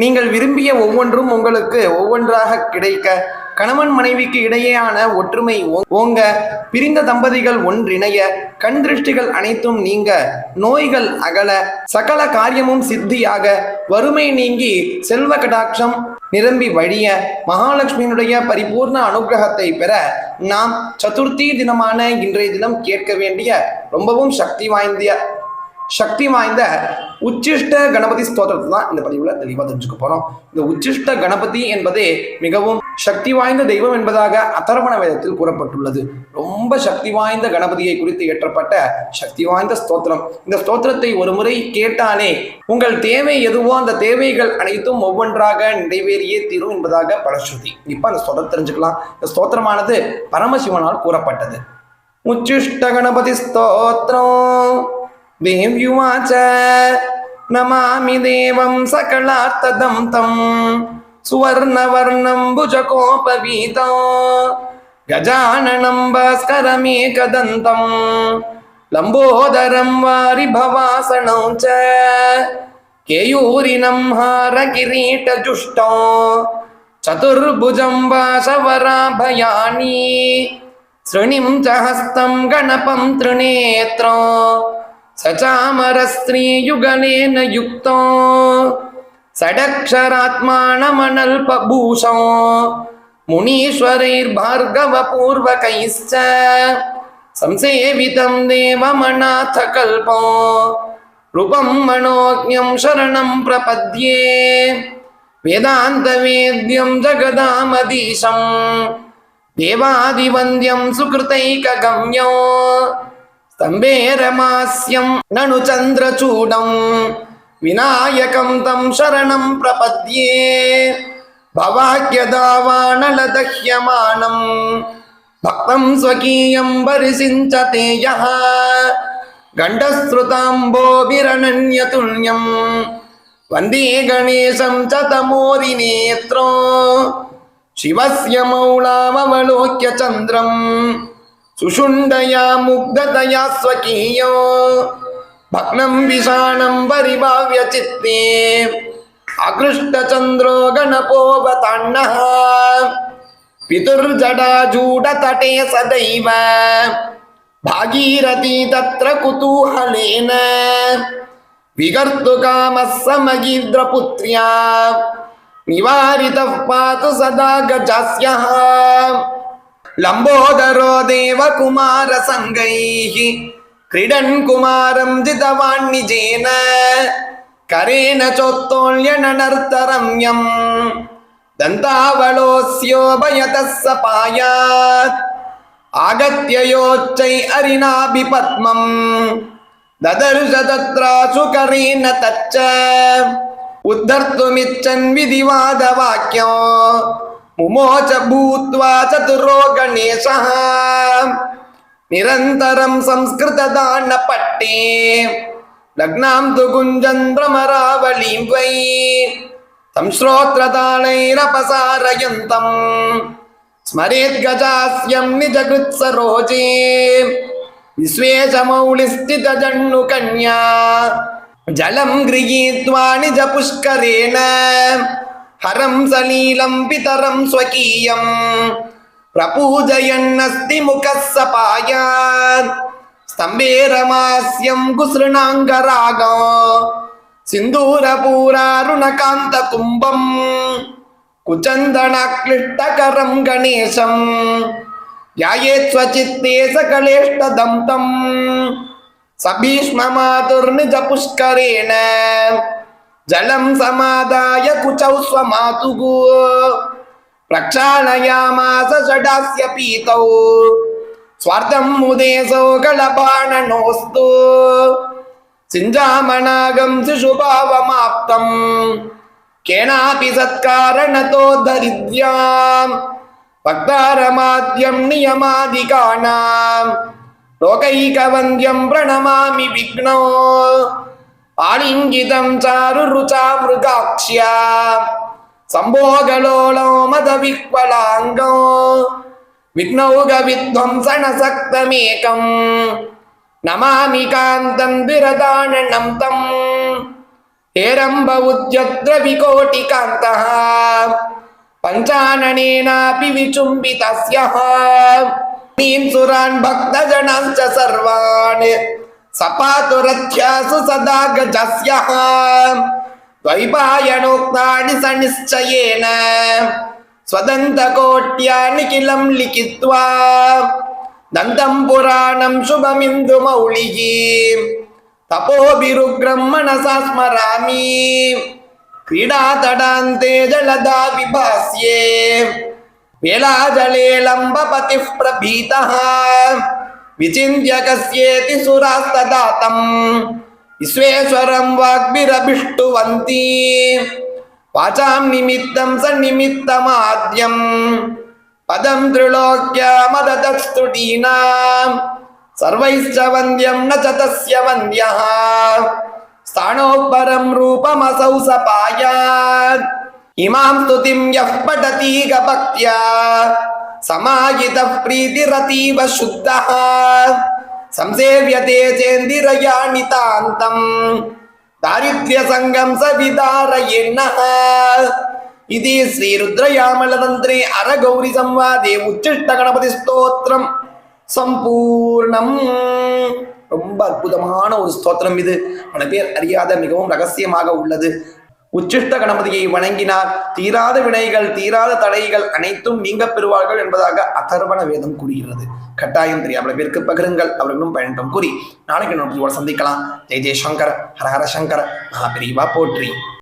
நீங்கள் விரும்பிய ஒவ்வொன்றும் உங்களுக்கு ஒவ்வொன்றாக கிடைக்க கணவன் மனைவிக்கு இடையேயான ஒற்றுமை ஓ- ஓங்க பிரிந்த தம்பதிகள் ஒன்றிணைய கண் திருஷ்டிகள் அனைத்தும் நீங்க நோய்கள் அகல சகல காரியமும் சித்தியாக வறுமை நீங்கி செல்வ கடாட்சம் நிரம்பி வழிய மகாலட்சுமியினுடைய பரிபூர்ண அனுகிரகத்தை பெற நாம் சதுர்த்தி தினமான இன்றைய தினம் கேட்க வேண்டிய ரொம்பவும் சக்தி வாய்ந்த சக்தி வாய்ந்த உச்சிஷ்ட கணபதி ஸ்தோத்திரத்தை தான் இந்த பதிவில் தெளிவாக தெரிஞ்சுக்க போகிறோம் இந்த உச்சிஷ்ட கணபதி என்பதே மிகவும் சக்தி வாய்ந்த தெய்வம் என்பதாக அதர்வண வேதத்தில் கூறப்பட்டுள்ளது. ரொம்ப சக்தி வாய்ந்த கணபதியை குறித்து ஏற்றப்பட்ட சக்தி வாய்ந்த ஸ்தோத்திரம். இந்த ஸ்தோத்திரத்தை ஒரு முறை கேட்டாலே உங்கள் தேவை எதுவோ அந்த தேவைகள் அனைத்தும் ஒவ்வொன்றாக நிறைவேறியே தீரும் என்பதாக பலஸ்ருதி. இப்போ அந்த ஸ்தோத்திரம் தெரிஞ்சுக்கலாம். இந்த ஸ்தோத்திரமானது பரமசிவனால் கூறப்பட்டது. உச்சிஷ்ட கணபதி ஸ்தோத்திரம். देव्युवाच नमामि देवं सकलार्थदं तं सुवर्णवर्णं भुजकोपवीतं गजाननं भास्करमेकदन्तं लम्बोदरं वारिभवासनं च केयूरिनं हारकिरीटजुष्टं चतुर्भुजं वासवराभयानि शृणिं च हस्तं गणपं त्रिनेत्रं சச்சாமரஸ்ரீயுகனேன யுக்தோ சடக்ஷராத்மானமனல்பூஷோ முனீஸ்வரைர்பார்கவபூர்வகைஸ்ச சம்சேவிதம் தேவமநாத கல்போ ரூபம் மனோஜம் சரணம் பிரபத்யே வேதாந்த வேத்யம் ஜகதாமதீசம் தேவாதிவந்தியம் சுகிருதைக கம்யோ തമ്പേരമാസ്യം നണു ചന്ദ്രചൂടം വിനായകം തം ശരണം പ്രപദ്യേ ഭവാക്യദാവാണലദഹ്യമാണം ഭക്തം സ്വകീയം പരിസിഞ്ചതേ യഹ ഗണ്ഡശ്രുതാംബോഭിരനന്യതുല്യം വന്ദേ ഗണേശം ച തമോരിനേത്രോ ശിവസ്യ മൗളാമവലോക്യ ചന്ദ്രം सुषुण्डया मुग्धतया स्वकीयो भग्नं विषाणं परिभाव्य चित्ते आकृष्टचन्द्रो गणपोऽवतान्नः पितुर्जडाजूडतटे सदैव भागीरथी तत्र कुतूहलेन विकर्तुकामः समगीन्द्रपुत्र्या निवारितः पातु सदा गजास्यः लम्बोदरो देवकुमारसङ्गैः क्रीडन् कुमारं जितवान् निजेन करेण चोत्तोल्यननर्तरम्यम् दन्तावलोऽस्योभयतः सपायात् आगत्य योच्चै अरिणाभिपद्मम् ददर्श तत्रासु करेण तच्च उद्धर्तुमिच्छन् विधिवादवाक्यो मुमोच भूत्वा चतुरो गणेशः निरन्तरं संस्कृतदानपट्टे लग्नां तु कुञ्जन्द्रमरावलीं वै तं श्रोत्रतालैरपसारयन्तम् स्मरेद्गजास्यं निजकृत्सरोजे विश्वेशमौलिस्थितजन्नुकन्या जलं गृहीत्वा निजपुष्करेण हरं सलीलं पितरं स्वकीयं प्रपूजयन्नस्ति मुखः सपायात् स्तम्भे रमास्यं कुसृणाङ्गरागो सिन्दूरपूरारुणकान्तकुम्भम् कुचन्दनाक्लिष्टकरं गणेशं ध्यायेत् स्वचित्ते सकलेष्टदं तं सभीष्ममातुर्निजपुष्करेण జలం సమాదాయ కుచౌ స్వమాతుగు ప్రక్షాళయామాస షడాస్య పీతౌ స్వార్థం ఉదేశౌ కళపాణనోస్తు సింజామణాగం శిశుభావమాప్తం కేనాపి సత్కారణతో దరిద్ర్యాం వక్తారమాద్యం నియమాధికానాం లోకైకవంద్యం ప్రణమామి విఘ్నో लोकैकवन्द्यं प्रणमामि विघ्नो आलिङ्गितं चारुरुचा मृगाक्ष्या सम्भोगलोलो मदविह्वलाङ्गो विघ्नौगविध्वंसनसक्तमेकम् नमामि कान्तं विरदाननं तम् हेरम्ब उद्यत्र विकोटिकान्तः पञ्चाननेनापि विचुम्बितस्यः नीन् सुरान् भक्तजनांश्च सर्वान् सपातु रथ्यासु सदा गजस्यः द्वैपायनोक्तानि स निश्चयेन स्वदन्तकोट्या निखिलं लिखित्वा दन्तं पुराणं शुभमिन्दुमौलिः तपोभिरुग्रं मनसा स्मरामि क्रीडातडान्ते जलदा विभास्ये वेलाजले लम्बपतिः प्रभीतः विचिन्त्य कस्येति सुरास्तदा तम् विश्वेश्वरं वाग्भिरभिष्टुवन्ति वाचां निमित्तं स निमित्तमाद्यम् पदं त्रिलोक्यमदतस्तुटीनाम् सर्वैश्च वन्द्यं न च तस्य वन्द्यः स्थाणोपरं रूपमसौ सपायात् इमां स्तुतिं यः पठतीह भक्त्या समाहितः प्रीतिरतीव शुद्धः संसेव्यते चेन्दिरया नितान्तम् दारिद्र्यसङ्गं स विदारयेन्नः इति श्रीरुद्रयामलतन्त्रे अरगौरिसंवादे उच्चिष्टगणपतिस्तोत्रम् சம்பூர்ணம் ரொம்ப அற்புதமான ஒரு ஸ்தோத்திரம் இது பல பேர் அறியாத மிகவும் ரகசியமாக உள்ளது உச்சிஷ்ட கணபதியை வணங்கினார். தீராத வினைகள் தீராத தடைகள் அனைத்தும் நீங்க பெறுவார்கள் என்பதாக அதர்வண வேதம் கூறுகிறது. கட்டாயம் தெரியாமல் பேருக்கு பகிருங்கள். அவர்களும் பயன்றம் கூறி நாளைக்கு நம்ம சந்திக்கலாம். ஜெய் ஜெய் ஹரஹர சங்கர் மகாபிரிவா போற்றி.